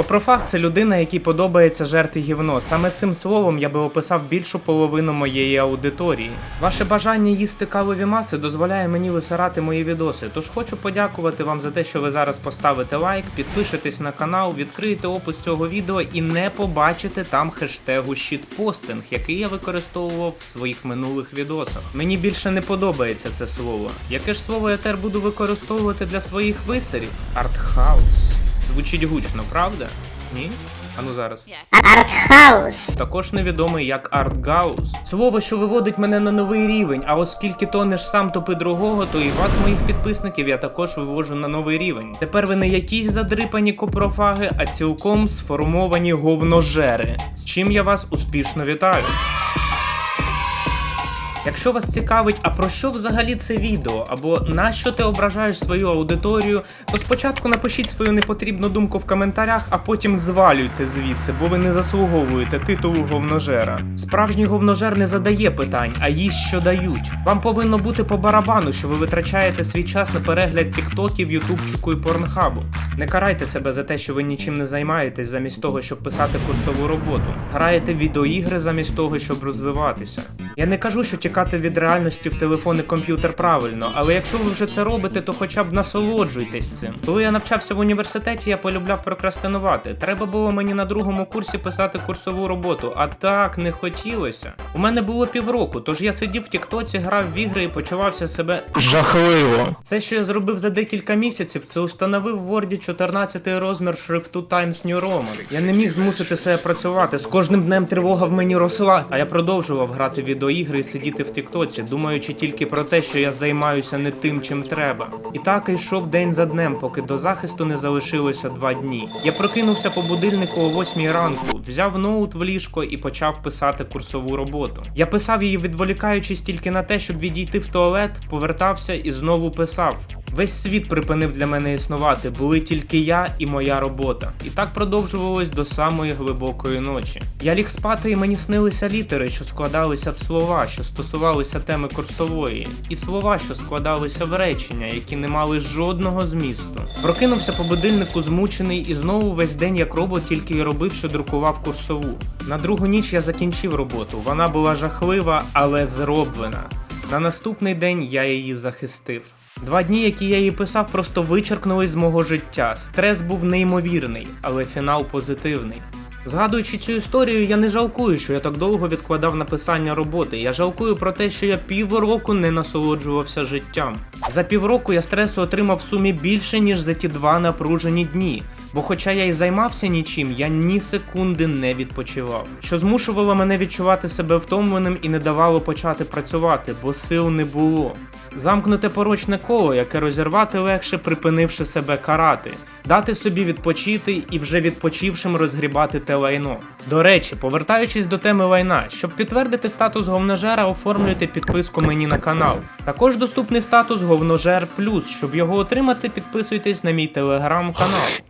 Копрофаг це людина, якій подобається жерти гівно. Саме цим словом я би описав більшу половину моєї аудиторії. Ваше бажання їсти кавові маси дозволяє мені висирати мої відоси. Тож хочу подякувати вам за те, що ви зараз поставите лайк, підпишетесь на канал, відкриєте опис цього відео і не побачите там хештегу щитпостинг, який я використовував в своїх минулих відосах. Мені більше не подобається це слово. Яке ж слово я тепер буду використовувати для своїх висерів? Артхаус. Звучить гучно, правда? Ні? Ану зараз. Артхаус. Також невідомий як Артгаус. Слово, що виводить мене на новий рівень, а оскільки тонеш сам топи другого, то і вас, моїх підписників, я також вивожу на новий рівень. Тепер ви не якісь задрипані копрофаги, а цілком сформовані говножери. З чим я вас успішно вітаю. Якщо вас цікавить, а про що взагалі це відео, або на що ти ображаєш свою аудиторію, то спочатку напишіть свою непотрібну думку в коментарях, а потім звалюйте звідси, бо ви не заслуговуєте титулу говножера. Справжній говножер не задає питань, а їсть, що дають. Вам повинно бути по барабану, що ви витрачаєте свій час на перегляд тіктоків, ютубчику і порнхабу. Не карайте себе за те, що ви нічим не займаєтесь замість того, щоб писати курсову роботу. Граєте відеоігри замість того, щоб розвиватися. Я не кажу, що тікати від реальності в телефон і комп'ютер правильно, але якщо ви вже це робите, то хоча б насолоджуйтесь цим. Коли я навчався в університеті, я полюбляв прокрастинувати. Треба було мені на другому курсі писати курсову роботу, а так не хотілося. У мене було півроку, тож я сидів в Тіктоці, грав в ігри і почувався себе Жахливо. це, що я зробив за декілька місяців, це установив в Word 14 розмір шрифту Times New Roman. Я не міг змусити себе працювати. З кожним днем тривога в мені росла, а я продовжував грати в відеоігри і сидіти в Тіктоці, думаючи тільки про те, що я займаюся не тим, чим треба. І так йшов день за днем, поки до захисту не залишилося два дні. Я прокинувся по будильнику о 8 ранку, взяв ноут в ліжко і почав писати курсову роботу. Я писав її, відволікаючись тільки на те, щоб відійти в туалет, повертався і знову писав. Весь світ припинив для мене існувати, були тільки я і моя робота. І так продовжувалось до самої глибокої ночі. Я ліг спати, і мені снилися літери, що складалися в слова, що стосувалися теми курсової, і слова, що складалися в речення, які не мали жодного змісту. Прокинувся по будильнику змучений і знову весь день як робот тільки й робив, що друкував курсову. На другу ніч я закінчив роботу. Вона була жахлива, але зроблена. На наступний день я її захистив. Два дні, які я їй писав, просто вичеркнулись з мого життя. Стрес був неймовірний, але фінал позитивний. Згадуючи цю історію, я не жалкую, що я так довго відкладав написання роботи. Я жалкую про те, що я півроку не насолоджувався життям. За півроку я стресу отримав в сумі більше, ніж за ті два напружені дні. Бо, хоча я й займався нічим, я ні секунди не відпочивав, що змушувало мене відчувати себе втомленим і не давало почати працювати, бо сил не було. Замкнуте порочне коло, яке розірвати легше, припинивши себе карати, дати собі відпочити і вже відпочившим розгрібати те лайно. До речі, повертаючись до теми лайна, щоб підтвердити статус говножера, оформлюйте підписку мені на канал. Також доступний статус Говножер Плюс. Щоб його отримати, підписуйтесь на мій телеграм-канал.